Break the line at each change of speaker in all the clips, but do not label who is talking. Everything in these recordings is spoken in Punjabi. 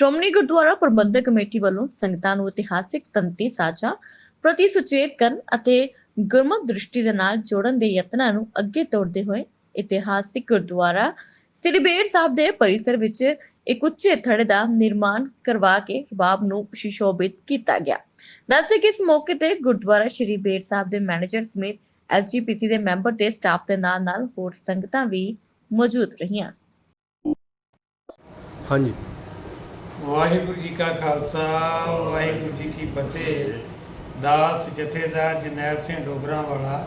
ਸ਼੍ਰੋਮਣੀ ਗੁਰਦੁਆਰਾ ਪ੍ਰਬੰਧਕ ਕਮੇਟੀ ਵੱਲੋਂ ਸੰਗਤਾਂ ਨੂੰ ਇਤਿਹਾਸਿਕ ਤੰਤੀ ਸਾਚਾ ਪ੍ਰਤੀ ਸੁਚੇਤ ਕਰਨ ਅਤੇ ਗੁਰਮਤਿ ਦ੍ਰਿਸ਼ਟੀ ਦੇ ਨਾਲ ਜੋੜਨ ਦੇ ਯਤਨਾਂ ਨੂੰ ਅੱਗੇ ਤੋਰਦੇ ਹੋਏ ਇਤਿਹਾਸਿਕ ਗੁਰਦੁਆਰਾ ਸ੍ਰੀ ਬੇਰ ਸਾਹਿਬ ਦੇ ਪਰਿਸਰ ਵਿੱਚ ਇੱਕ ਉੱਚੇ ਥੜੇ ਦਾ ਨਿਰਮਾਣ ਕਰਵਾ ਕੇ ਰਬਾਬ ਨੂੰ ਸ਼ਿਸ਼ੋਭਿਤ ਕੀਤਾ ਗਿਆ। ਦੱਸਦੇ ਕਿ ਇਸ ਮੌਕੇ ਤੇ ਗੁਰਦੁਆਰਾ ਸ੍ਰੀ ਬੇਰ ਸਾਹਿਬ ਦੇ ਮੈਨੇਜਰ ਸਮੇਤ ਐਸਜੀਪੀਸੀ ਦੇ ਮੈਂਬਰ ਤੇ ਸਟਾਫ ਦੇ ਨਾਲ ਨਾਲ ਹੋਰ ਸੰਗਤਾਂ ਵੀ ਮੌਜੂਦ ਰਹੀਆਂ।
ਹਾਂਜੀ।
ਵਾਹਿਗੁਰੂ ਜੀ ਕਾ ਖਾਲਸਾ, ਵਾਹਿਗੁਰੂ ਜੀ ਕੀ ਫਤਿਹ। ਦਾਸ, ਜਥੇਦਾਰ, ਜਰਨੈਲ ਸਿੰਘ ਡੋਗਰਾ ਵਾਲਾ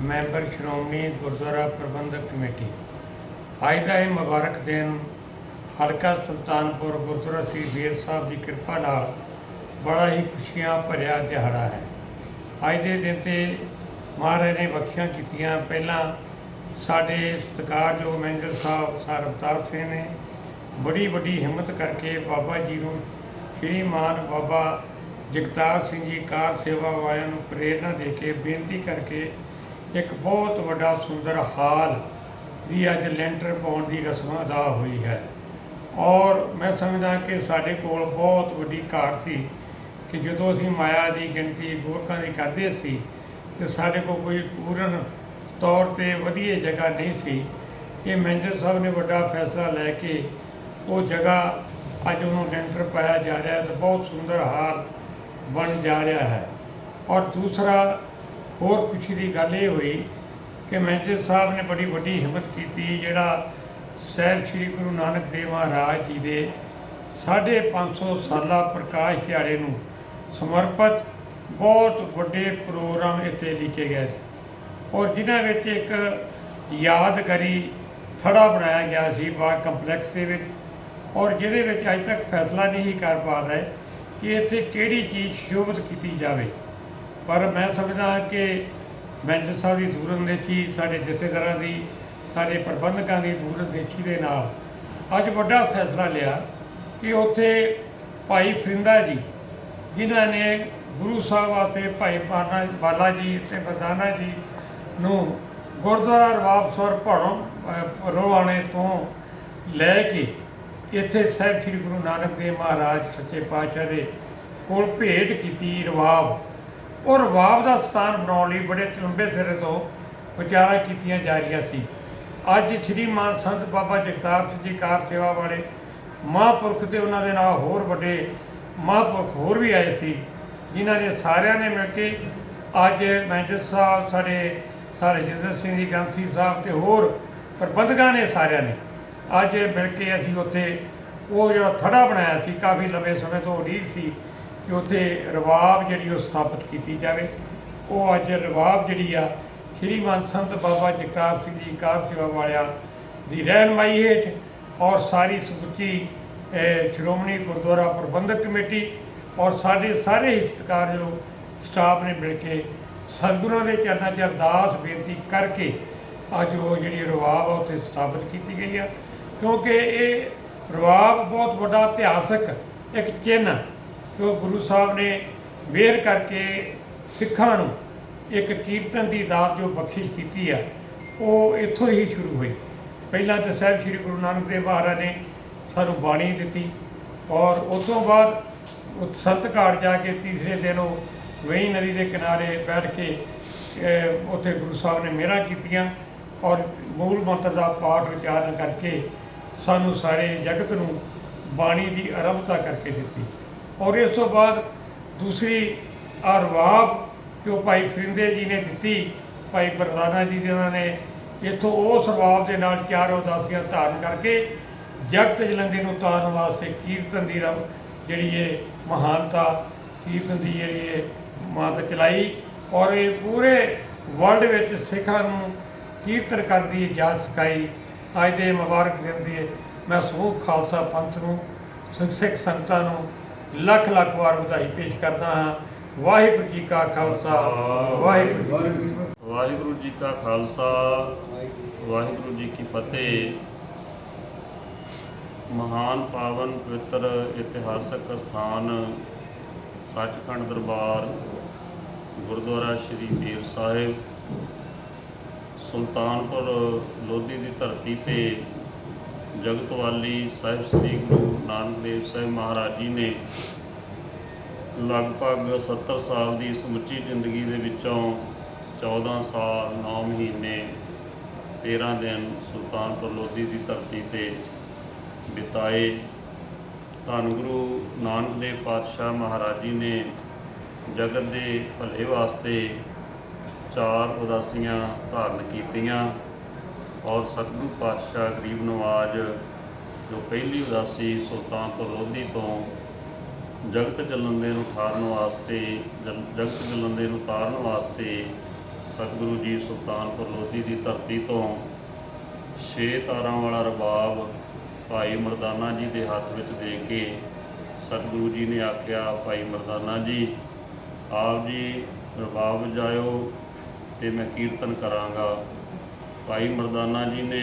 ਮੈਂਬਰ ਸ਼੍ਰੋਮਣੀ ਗੁਰਦੁਆਰਾ ਪ੍ਰਬੰਧਕ ਕਮੇਟੀ। ਅੱਜ ਦਾ ਇਹ ਮੁਬਾਰਕ ਦਿਨ ਹਲਕਾ ਸੁਲਤਾਨਪੁਰ ਗੁਰਦੁਆਰਾ ਸ੍ਰੀ ਬੇਰ ਸਾਹਿਬ ਦੀ ਕਿਰਪਾ ਨਾਲ ਬੜਾ ਹੀ ਖੁਸ਼ੀਆਂ ਭਰਿਆ ਦਿਹਾੜਾ ਹੈ। ਅੱਜ ਦੇ ਦਿਨ ਤੇ ਮਹਾਰਾਜ ਨੇ ਬਖਸ਼ੀਆਂ ਕੀਤੀਆਂ। ਪਹਿਲਾਂ ਸਾਡੇ ਸਤਿਕਾਰਯੋਗ ਮੈਨੇਜਰ ਸਾਹਿਬ ਸਰ ਅਵਤਾਰ ਸਿੰਘ ਨੇ ਬੜੀ ਵੱਡੀ ਹਿੰਮਤ ਕਰਕੇ ਬਾਬਾ ਜੀ ਨੂੰ ਸ਼੍ਰੀਮਾਨ ਬਾਬਾ ਜਗਤਾਰ ਸਿੰਘ ਜੀ ਕਾਰ ਸੇਵਾ ਵਾਲਿਆਂ ਨੂੰ ਪ੍ਰੇਰਣਾ ਦੇ ਕੇ, ਬੇਨਤੀ ਕਰਕੇ ਇੱਕ ਬਹੁਤ ਵੱਡਾ ਸੁੰਦਰ ਹਾਲ ਦੀ ਅੱਜ ਲੈਂਟਰ ਪਾਉਣ ਦੀ ਰਸਮ ਅਦਾ ਹੋਈ ਹੈ। ਔਰ ਮੈਂ ਸਮਝਦਾ ਕਿ ਸਾਡੇ ਕੋਲ ਬਹੁਤ ਵੱਡੀ ਘਾਟ ਸੀ ਕਿ ਜਦੋਂ ਅਸੀਂ ਮਾਇਆ ਦੀ ਗਿਣਤੀ ਗੋਰਖਾਂ ਦੀ ਕਰਦੇ ਸੀ, ਤੇ ਸਾਡੇ ਕੋਲ ਕੋਈ ਪੂਰਨ ਤੌਰ ਤੇ ਵਧੀਆ ਜਗ੍ਹਾ ਨਹੀਂ ਸੀ। ਇਹ ਮੈਨੇਜਰ ਸਾਹਿਬ ਨੇ ਵੱਡਾ ਫੈਸਲਾ ਲੈ ਕੇ ਉਹ ਜਗ੍ਹਾ ਅੱਜ ਉਹਨੂੰ ਲੈਂਟਰ ਪਾਇਆ ਜਾ ਰਿਹਾ ਹੈ ਤੇ ਬਹੁਤ ਸੁੰਦਰ ਹਾਲ ਬਣ ਜਾ ਰਿਹਾ ਹੈ। ਔਰ ਦੂਸਰਾ ਹੋਰ ਖੁਸ਼ੀ ਦੀ ਗੱਲ ਇਹ ਹੋਈ ਕਿ ਮੈਨੇਜਰ ਸਾਹਿਬ ਨੇ ਬੜੀ ਵੱਡੀ ਹਿੰਮਤ ਕੀਤੀ, ਜਿਹੜਾ ਸਾਹਿਬ ਸ੍ਰੀ ਗੁਰੂ ਨਾਨਕ ਦੇਵ ਮਹਾਰਾਜ ਜੀ ਦੇ 550 ਸਾਲਾ ਪ੍ਰਕਾਸ਼ ਦਿਹਾੜੇ ਨੂੰ ਸਮਰਪਿਤ ਬਹੁਤ ਵੱਡੇ ਪ੍ਰੋਗਰਾਮ ਇੱਥੇ ਲਿਖੇ ਗਏ ਸੀ। ਔਰ ਜਿਨ੍ਹਾਂ ਵਿੱਚ ਇੱਕ ਯਾਦਗਾਰੀ ਥੜਾ ਬਣਾਇਆ ਗਿਆ ਸੀ ਬਾਗ ਕੰਪਲੈਕਸ ਦੇ ਵਿੱਚ। ਔਰ ਜਿਹਦੇ ਵਿੱਚ ਅਜੇ ਤੱਕ ਫੈਸਲਾ ਨਹੀਂ ਕਰ ਪਾ ਰਹੇ ਕਿ ਇੱਥੇ ਕਿਹੜੀ ਚੀਜ਼ ਸ਼ੋਭਿਤ ਕੀਤੀ ਜਾਵੇ। ਪਰ ਮੈਂ ਸਮਝਦਾ ਕਿ ਮੈਨੇਜਰ ਸਾਹਿਬ ਦੀ ਦੂਰਅੰਦੇਸ਼ੀ, ਸਾਡੇ ਜਥੇਦਾਰਾਂ ਦੀ, ਸਾਡੇ ਪ੍ਰਬੰਧਕਾਂ ਦੀ ਦੂਰਅੰਦੇਸ਼ੀ ਦੇ ਨਾਲ ਅੱਜ ਵੱਡਾ ਫੈਸਲਾ ਲਿਆ ਕਿ ਉੱਥੇ ਭਾਈ ਫਰਿੰਦਾ ਜੀ, ਜਿਨ੍ਹਾਂ ਨੇ ਗੁਰੂ ਸਾਹਿਬ ਵਾਸਤੇ ਭਾਈ ਬਾਨਾ, ਬਾਲਾ ਜੀ ਤੇ ਬਦਾਨਾ ਜੀ ਨੂੰ ਗੁਰਦੁਆਰਾ ਰਵਾਬ ਸਵਰ ਰੋਹਾਣੇ ਤੋਂ ਲੈ ਕੇ ਇੱਥੇ ਸਾਹਿਬ ਸ੍ਰੀ ਗੁਰੂ ਨਾਨਕ ਦੇਵ ਮਹਾਰਾਜ ਸੱਚੇ ਪਾਤਸ਼ਾਹ ਦੇ ਕੋਲ ਭੇਟ ਕੀਤੀ ਰਵਾਬ। ਉਹ ਰਵਾਬ ਦਾ ਸਥਾਨ ਬਣਾਉਣ ਲਈ ਬੜੇ ਲੰਬੇ ਸਿਰੇ ਤੋਂ ਵਿਚਾਰਾਂ ਕੀਤੀਆਂ ਜਾ ਰਹੀਆਂ ਸੀ। ਅੱਜ ਸ੍ਰੀ ਮਾਨ ਸੰਤ ਬਾਬਾ ਜਗਤਾਰ ਸਿੰਘ ਜੀ ਕਾਰ ਸੇਵਾ ਵਾਲੇ ਮਹਾਂਪੁਰਖ ਤੇ ਉਹਨਾਂ ਦੇ ਨਾਲ ਹੋਰ ਵੱਡੇ ਮਹਾਂਪੁਰਖ ਹੋਰ ਵੀ ਆਏ ਸੀ, ਜਿਨ੍ਹਾਂ ਨੇ ਸਾਰਿਆਂ ਨੇ ਮਿਲ ਕੇ ਅੱਜ ਮੈਂਜਰ ਸਾਹਿਬ, ਸਾਡੇ ਸਾਰੇ ਜਿੰਦਰ ਸਿੰਘ ਜੀ, ਗ੍ਰੰਥੀ ਸਾਹਿਬ ਤੇ ਹੋਰ ਪ੍ਰਬੰਧਕਾਂ ਨੇ ਸਾਰਿਆਂ ਨੇ ਅੱਜ ਮਿਲ ਕੇ ਅਸੀਂ ਉੱਥੇ ਉਹ ਜਿਹੜਾ ਥੜਾ ਬਣਾਇਆ ਸੀ, ਕਾਫੀ ਲੰਬੇ ਸਮੇਂ ਤੋਂ ਉਡੀਕ ਸੀ ਕਿ ਉੱਥੇ ਰਵਾਬ ਜਿਹੜੀ ਉਹ ਸਥਾਪਿਤ ਕੀਤੀ ਜਾਵੇ। ਉਹ ਅੱਜ ਰਵਾਬ ਜਿਹੜੀ ਆ ਸ਼੍ਰੀਮਾਨ ਸੰਤ ਬਾਬਾ ਜਗਤਾਰ ਸਿੰਘ ਜੀ ਕਾਰ ਸੇਵਾ ਵਾਲਿਆਂ ਦੀ ਰਹਿਨਮਾਈ ਹੇਠ ਔਰ ਸਾਰੀ ਸਮੁੱਚੀ ਸ਼੍ਰੋਮਣੀ ਗੁਰਦੁਆਰਾ ਪ੍ਰਬੰਧਕ ਕਮੇਟੀ ਔਰ ਸਾਡੇ ਸਾਰੇ ਹੀ ਸਤਿਕਾਰਯੋਗ ਸਟਾਫ ਨੇ ਮਿਲ ਕੇ ਸਤਿਗੁਰਾਂ ਦੇ ਚਰਨਾਂ 'ਚ ਅਰਦਾਸ ਬੇਨਤੀ ਕਰਕੇ ਅੱਜ ਉਹ ਜਿਹੜੀ ਰਵਾਬ ਆ, ਉੱਥੇ ਸਥਾਪਿਤ ਕੀਤੀ ਗਈ ਆ। ਕਿਉਂਕਿ ਇਹ ਰਵਾਬ ਬਹੁਤ ਵੱਡਾ ਇਤਿਹਾਸਕ ਇੱਕ ਚਿੰਨ੍ਹ ਆ ਗੁਰੂ ਸਾਹਿਬ ਨੇ ਮਿਹਰ ਕਰਕੇ ਸਿੱਖਾਂ ਨੂੰ ਇੱਕ ਕੀਰਤਨ ਦੀ ਦਾਤ ਜੋ ਬਖਸ਼ਿਸ਼ ਕੀਤੀ ਆ, ਉਹ ਇੱਥੋਂ ਹੀ ਸ਼ੁਰੂ ਹੋਈ। ਪਹਿਲਾਂ ਤਾਂ ਸਾਹਿਬ ਸ੍ਰੀ ਗੁਰੂ ਨਾਨਕ ਦੇਵ ਮਹਾਰਾਜ ਨੇ ਸਾਨੂੰ ਬਾਣੀ ਦਿੱਤੀ ਔਰ ਉਸ ਤੋਂ ਬਾਅਦ ਸੰਤ ਘਾਟ ਜਾ ਕੇ ਤੀਸਰੇ ਦਿਨ ਉਹ ਵੇਈ ਨਦੀ ਦੇ ਕਿਨਾਰੇ ਬੈਠ ਕੇ ਉੱਥੇ ਗੁਰੂ ਸਾਹਿਬ ਨੇ ਮਿਹਰਾਂ ਕੀਤੀਆਂ ਔਰ ਮੂਲ ਮੰਤਰ ਦਾ ਪਾਠ ਉਚਾਰਨ ਕਰਕੇ ਸਾਨੂੰ ਸਾਰੇ ਜਗਤ ਨੂੰ ਬਾਣੀ ਦੀ ਆਰੰਭਤਾ ਕਰਕੇ ਦਿੱਤੀ। ਔਰ ਇਸ ਤੋਂ ਬਾਅਦ ਦੂਸਰੀ ਅਰਵਾਬ ਜੋ ਭਾਈ ਫਰਿੰਦੇ ਜੀ ਨੇ ਦਿੱਤੀ, ਭਾਈ ਬਰਦਾਨਾ ਜੀ ਜਿਨ੍ਹਾਂ ਨੇ ਇੱਥੋਂ ਉਸ ਰਵਾਬ ਦੇ ਨਾਲ ਚਾਰ ਉਦਾਸੀਆਂ ਧਾਰਨ ਕਰਕੇ ਜਗਤ ਜਲੰਦੇ ਨੂੰ ਤਾਰਨ ਵਾਸਤੇ ਕੀਰਤਨ ਦੀ ਰਮ, ਜਿਹੜੀ ਇਹ ਮਹਾਨਤਾ ਕੀਰਤਨ ਦੀ ਜਿਹੜੀ ਇਹ ਮਾਤ ਚਲਾਈ। ਔਰ ਇਹ ਪੂਰੇ ਵਰਲਡ ਵਿੱਚ ਸਿੱਖਾਂ ਨੂੰ ਕੀਰਤਨ ਕਰਨ ਦੀ ਇਜਾਜ਼ਤ ਸਿਖਾਈ। ਅੱਜ ਦੇ ਮੁਬਾਰਕ ਦਿਨ ਦੀ ਮੈਂ ਸਮੂਹ ਖਾਲਸਾ ਪੰਥ ਨੂੰ ਸਿੱਖ- ਸੰਗਤਾਂ ਨੂੰ ਲੱਖ ਲੱਖ ਵਾਰ ਵਧਾਈ ਪੇਸ਼ ਕਰਦਾ ਹਾਂ। ਵਾਹਿਗੁਰੂ ਜੀ ਕਾ ਖਾਲਸਾ। ਵਾਹਿਗੁਰੂ
ਵਾਹਿਗੁਰੂ ਜੀ ਕਾ ਖਾਲਸਾ। ਵਾਹਿਗੁਰੂ ਜੀ ਕੀ ਫਤਿਹ। ਮਹਾਨ ਪਾਵਨ ਪਵਿੱਤਰ ਇਤਿਹਾਸਕ ਸਥਾਨ ਸੱਚਖੰਡ ਦਰਬਾਰ ਗੁਰਦੁਆਰਾ ਸ੍ਰੀ ਬੇਰ ਸਾਹਿਬ। ਸੁਲਤਾਨਪੁਰ ਲੋਧੀ ਦੀ ਧਰਤੀ ਤੇ ਜਗਤਵਾਲੀ ਸਾਹਿਬ ਸ੍ਰੀ ਗੁਰੂ ਨਾਨਕ ਦੇਵ ਸਾਹਿਬ ਮਹਾਰਾਜ ਜੀ ਨੇ ਲਗਭਗ 70 ਸਾਲ ਦੀ ਸਮੁੱਚੀ ਜ਼ਿੰਦਗੀ ਦੇ ਵਿੱਚੋਂ 14 ਸਾਲ 9 ਮਹੀਨੇ 13 ਦਿਨ ਸੁਲਤਾਨਪੁਰ ਲੋਧੀ ਦੀ ਧਰਤੀ ਤੇ ਬਿਤਾਏ। ਧੰਨ ਗੁਰੂ ਨਾਨਕ ਦੇਵ ਪਾਤਸ਼ਾਹ ਮਹਾਰਾਜ ਜੀ ਨੇ ਜਗਤ ਦੇ ਭਲੇ ਵਾਸਤੇ ਚਾਰ ਉਦਾਸੀਆਂ ਧਾਰਨ ਕੀਤੀਆਂ ਔਰ ਸਤਿਗੁਰੂ ਪਾਤਸ਼ਾਹ ਗਰੀਬ ਨਵਾਜ ਜੋ ਪਹਿਲੀ ਉਦਾਸੀ ਸੁਲਤਾਨਪੁਰ ਲੋਧੀ ਤੋਂ ਜਗਤ ਜਲੰਦੇ ਨੂੰ ਠਾਰਨ ਵਾਸਤੇ, ਜਲ- ਜਗਤ ਜਲੰਦੇ ਨੂੰ ਤਾਰਨ ਵਾਸਤੇ ਸਤਿਗੁਰੂ ਜੀ ਸੁਲਤਾਨਪੁਰ ਲੋਧੀ ਦੀ ਧਰਤੀ ਤੋਂ ਛੇ ਤਾਰਾਂ ਵਾਲਾ ਰਬਾਬ ਭਾਈ ਮਰਦਾਨਾ ਜੀ ਦੇ ਹੱਥ ਵਿੱਚ ਦੇ ਕੇ ਸਤਿਗੁਰੂ ਜੀ ਨੇ ਆਖਿਆ, ਭਾਈ ਮਰਦਾਨਾ ਜੀ, ਆਪ ਜੀ ਰਬਾਬ ਜਾਇਓ ਤੇ ਮੈਂ ਕੀਰਤਨ ਕਰਾਂਗਾ। ਭਾਈ ਮਰਦਾਨਾ ਜੀ ਨੇ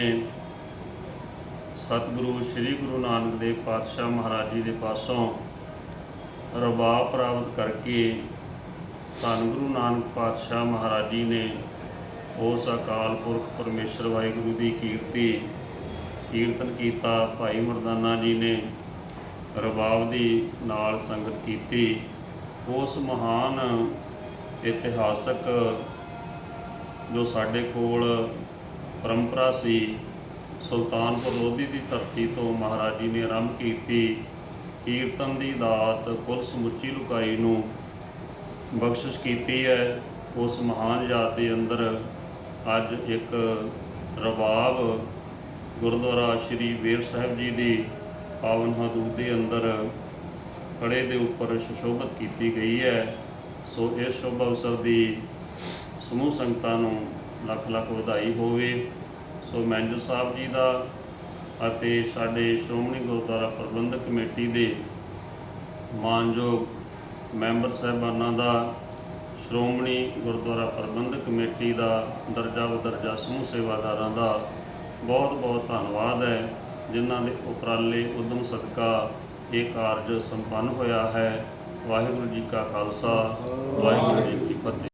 ਸਤਿਗੁਰੂ ਸ੍ਰੀ ਗੁਰੂ ਨਾਨਕ ਦੇਵ ਪਾਤਸ਼ਾਹ ਮਹਾਰਾਜ ਜੀ ਦੇ ਪਾਸੋਂ ਰਬਾਬ ਪ੍ਰਾਪਤ ਕਰਕੇ ਧੰਨ ਗੁਰੂ ਨਾਨਕ ਪਾਤਸ਼ਾਹ ਮਹਾਰਾਜ ਜੀ ਨੇ ਉਸ ਅਕਾਲ ਪੁਰਖ ਪਰਮੇਸ਼ਰ ਵਾਹਿਗੁਰੂ ਦੀ ਕੀਰਤੀ ਕੀਰਤਨ ਕੀਤਾ। ਭਾਈ ਮਰਦਾਨਾ ਜੀ ਨੇ ਰਬਾਬ ਦੀ ਨਾਲ ਸੰਗਤ ਕੀਤੀ। ਉਸ ਮਹਾਨ ਇਤਿਹਾਸਕ ਜੋ ਸਾਡੇ ਕੋਲ ਪਰੰਪਰਾ ਸੀ, ਸੁਲਤਾਨਪੁਰ ਲੋਧੀ ਦੀ ਧਰਤੀ ਤੋਂ ਮਹਾਰਾਜ ਜੀ ਨੇ ਆਰੰਭ ਕੀਤੀ ਕੀਰਤਨ ਦੀ ਦਾਤ, ਕੁੱਲ ਸਮੁੱਚੀ ਲੁਕਾਈ ਨੂੰ ਬਖਸ਼ਿਸ਼ ਕੀਤੀ ਹੈ। ਉਸ ਮਹਾਨ ਜਾਤ ਦੇ ਅੰਦਰ ਅੱਜ ਇੱਕ ਰਬਾਬ ਗੁਰਦੁਆਰਾ ਸ੍ਰੀ ਬੇਰ ਸਾਹਿਬ ਜੀ ਦੀ ਪਾਵਨ ਹਦੂਦ ਦੇ ਅੰਦਰ ਕੜੇ ਦੇ ਉੱਪਰ ਸੁਸ਼ੋਭਿਤ ਕੀਤੀ ਗਈ ਹੈ। ਸੋ ਇਸ ਸ਼ੁਭ ਅਵਸਰ ਦੀ ਸਮੂਹ ਸੰਗਤਾਂ ਨੂੰ ਲੱਖ ਲੱਖ ਵਧਾਈ ਹੋਵੇ। ਸੋ ਮੈਨੇਜਰ ਸਾਹਿਬ ਜੀ ਦਾ ਅਤੇ ਸਾਡੇ ਸ਼੍ਰੋਮਣੀ ਗੁਰਦੁਆਰਾ ਪ੍ਰਬੰਧਕ ਕਮੇਟੀ ਦੇ ਮਾਨਯੋਗ ਮੈਂਬਰ ਸਾਹਿਬਾਨਾਂ ਦਾ, ਸ਼੍ਰੋਮਣੀ ਗੁਰਦੁਆਰਾ ਪ੍ਰਬੰਧਕ ਕਮੇਟੀ ਦਾ, ਦਰਜਾ ਬਦਰਜਾ ਸਮੂਹ ਸੇਵਾਦਾਰਾਂ ਦਾ ਬਹੁਤ ਬਹੁਤ ਧੰਨਵਾਦ ਹੈ, ਜਿਨ੍ਹਾਂ ਦੇ ਉਪਰਾਲੇ ਉਦਮ ਸਦਕਾ ਇਹ ਕਾਰਜ ਸੰਪੰਨ ਹੋਇਆ ਹੈ। ਵਾਹਿਗੁਰੂ ਜੀ ਕਾ ਖਾਲਸਾ, ਵਾਹਿਗੁਰੂ ਜੀ ਕੀ ਫਤਿਹ।